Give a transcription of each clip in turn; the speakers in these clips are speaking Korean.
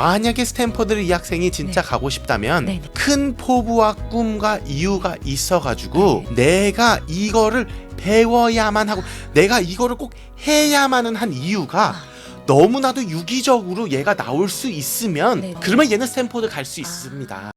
만약에 스탠퍼드를 이 학생이 진짜 가고 싶다면 네. 큰 포부와 꿈과 이유가 있어가지고 내가 이거를 배워야만 하고 내가 이거를 꼭 해야만은 한 이유가 아. 너무나도 유기적으로 얘가 나올 수 있으면 네. 그러면 얘는 스탠퍼드 갈 수 있습니다.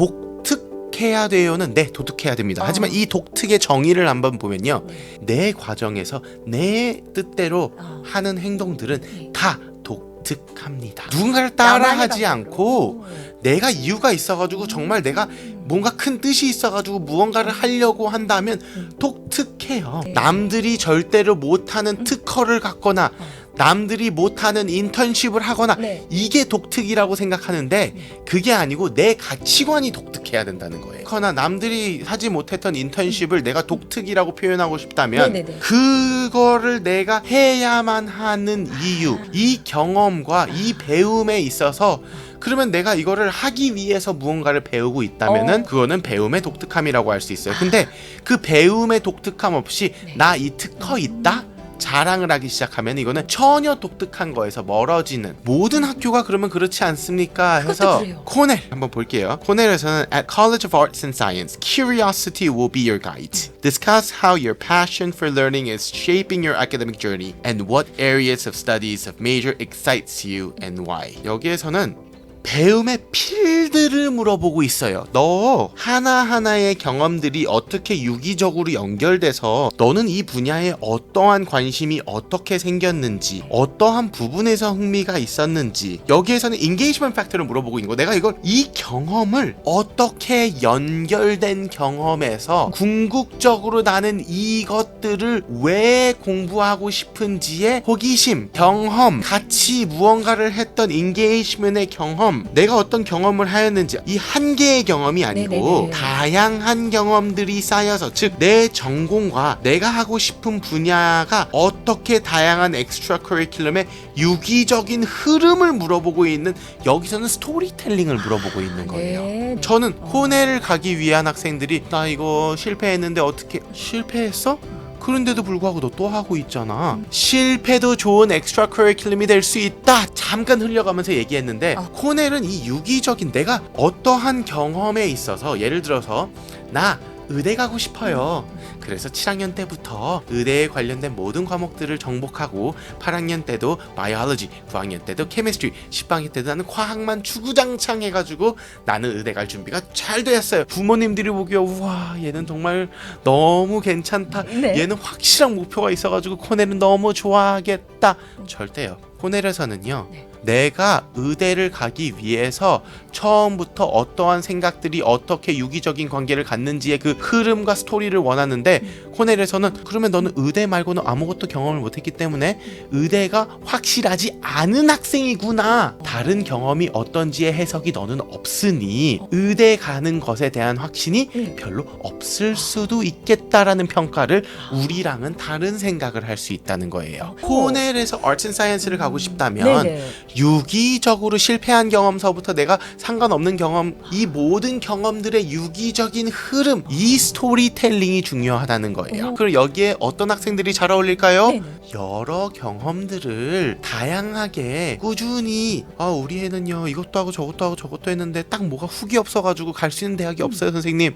독특해야 돼요는 네 독특해야 됩니다. 어. 하지만 이 독특의 정의를 한번 보면요, 네. 내 과정에서 내 뜻대로 어. 하는 행동들은 네. 다 독특합니다. 누군가를 따라하지. 않고 내가 이유가 있어가지고 정말 내가 뭔가 큰 뜻이 있어가지고 무언가를 하려고 한다면 음. 독특해요. 네. 남들이 절대로 못하는 특허를 갖거나 어. 남들이 못하는 인턴십을 하거나 네. 이게 독특이라고 생각하는데 그게 아니고 내 가치관이 독특해야 된다는 거예요. 그러나 남들이 하지 못했던 인턴십을 내가 독특이라고 표현하고 싶다면 네 네 네. 그거를 내가 해야만 하는 이유, 아. 이 경험과 이 배움에 있어서 그러면 내가 이거를 하기 위해서 무언가를 배우고 있다면은 어. 그거는 배움의 독특함이라고 할 수 있어요. 근데 그 배움의 독특함 없이 네. 나이 특허 있다? 자랑을 하기 시작하면 이거는 전혀 독특한 거에서 멀어지는 모든 학교가 그러면 그렇지 않습니까? 해서. 코넬 한번 볼게요. 코넬에서는 at College of Arts and Science, curiosity will be your guide. Discuss how your passion for learning is shaping your academic journey and what areas of studies of major excites you and why. 여기에서는 배움의 필드를 물어보고 있어요. 너 하나하나의 경험들이 어떻게 유기적으로 연결돼서 너는 이 분야에 어떠한 관심이 어떻게 생겼는지, 어떠한 부분에서 흥미가 있었는지, 여기에서는 인게이지먼트 팩터를 물어보고 있는 거. 내가 이걸 이 경험을 어떻게 연결된 경험에서 궁극적으로 나는 이것들을 왜 공부하고 싶은지의 호기심, 경험, 같이 무언가를 했던 인게이지먼트의 경험, 내가 어떤 경험을 하였는지 이 한 개의 경험이 아니고 네네네. 다양한 경험들이 쌓여서 즉 내 전공과 내가 하고 싶은 분야가 어떻게 다양한 엑스트라 커리큘럼의 유기적인 흐름을 물어보고 있는 여기서는 스토리텔링을 물어보고 있는 거예요. 네. 저는 코넬을 가기 위한 학생들이 나 이거 실패했는데 어떻게 실패했어? 그런데도 불구하고 너 또 하고 있잖아. 실패도 좋은 엑스트라 커리큘럼이 될 수 있다. 잠깐 흘려가면서 얘기했는데 어. 코넬은 이 유기적인 내가 어떠한 경험에 있어서 예를 들어서 나 의대 가고 싶어요. 그래서 7학년 때부터 의대에 관련된 모든 과목들을 정복하고 8학년 때도 바이올로지, 9학년 때도 케미스트리, 10학년 때도 나는 과학만 주구장창 해가지고 나는 의대 갈 준비가 잘 되었어요. 부모님들이 보기에 우와 얘는 정말 너무 괜찮다. 네. 얘는 확실한 목표가 있어가지고 코넬은 너무 좋아하겠다. 절대요. 코넬에서는요. 네. 내가 의대를 가기 위해서 처음부터 어떠한 생각들이 어떻게 유기적인 관계를 갖는지의 그 흐름과 스토리를 원하는데 코넬에서는 그러면 너는 의대 말고는 아무것도 경험을 못했기 때문에 의대가 확실하지 않은 학생이구나 다른 경험이 어떤지의 해석이 너는 없으니 의대 가는 것에 대한 확신이 음. 별로 없을 수도 있겠다라는 평가를 우리랑은 다른 생각을 할 수 있다는 거예요. 어. 코넬 에서 Arts and Science를 가고 싶다면 네네. 유기적으로 실패한 경험서부터 내가 상관없는 경험 이 모든 경험들의 유기적인 흐름 이 스토리텔링이 중요하다는 거예요. 오. 그럼 여기에 어떤 학생들이 잘 어울릴까요? 네네. 여러 경험들을 다양하게 꾸준히 아 우리 애는요 이것도 하고 저것도 하고 저것도 했는데 딱 뭐가 훅이 없어가지고 갈 수 있는 대학이 없어요 선생님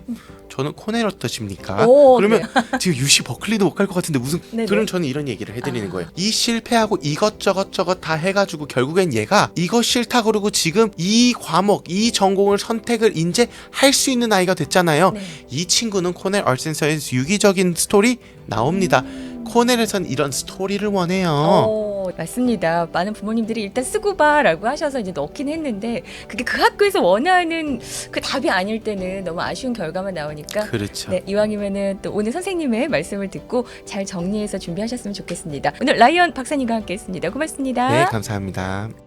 저는 코넬 어떠십니까? 오, 그러면 지금 UC 버클리도 못 갈 것 같은데 무슨 네네. 그럼 저는 이런 얘기를 해드리는 아. 거예요 이 실패하고 이것저것 저것 다 해가지고 결국엔 얘가 이거 싫다 그러고 지금 이 과목 이 전공을 선택을 이제 할 수 있는 아이가 됐잖아요 네. 이 친구는 코넬 얼센서에서 유기적인 스토리 나옵니다. 코넬에선 이런 스토리를 원해요. 어, 맞습니다. 많은 부모님들이 일단 쓰고 봐라고 하셔서 이제 넣긴 했는데 그게 그 학교에서 원하는 그 답이 아닐 때는 너무 아쉬운 결과만 나오니까 그렇죠. 네, 이왕이면은 또 오늘 선생님의 말씀을 듣고 잘 정리해서 준비하셨으면 좋겠습니다. 오늘 라이언 박사님과 함께했습니다. 고맙습니다. 네, 감사합니다.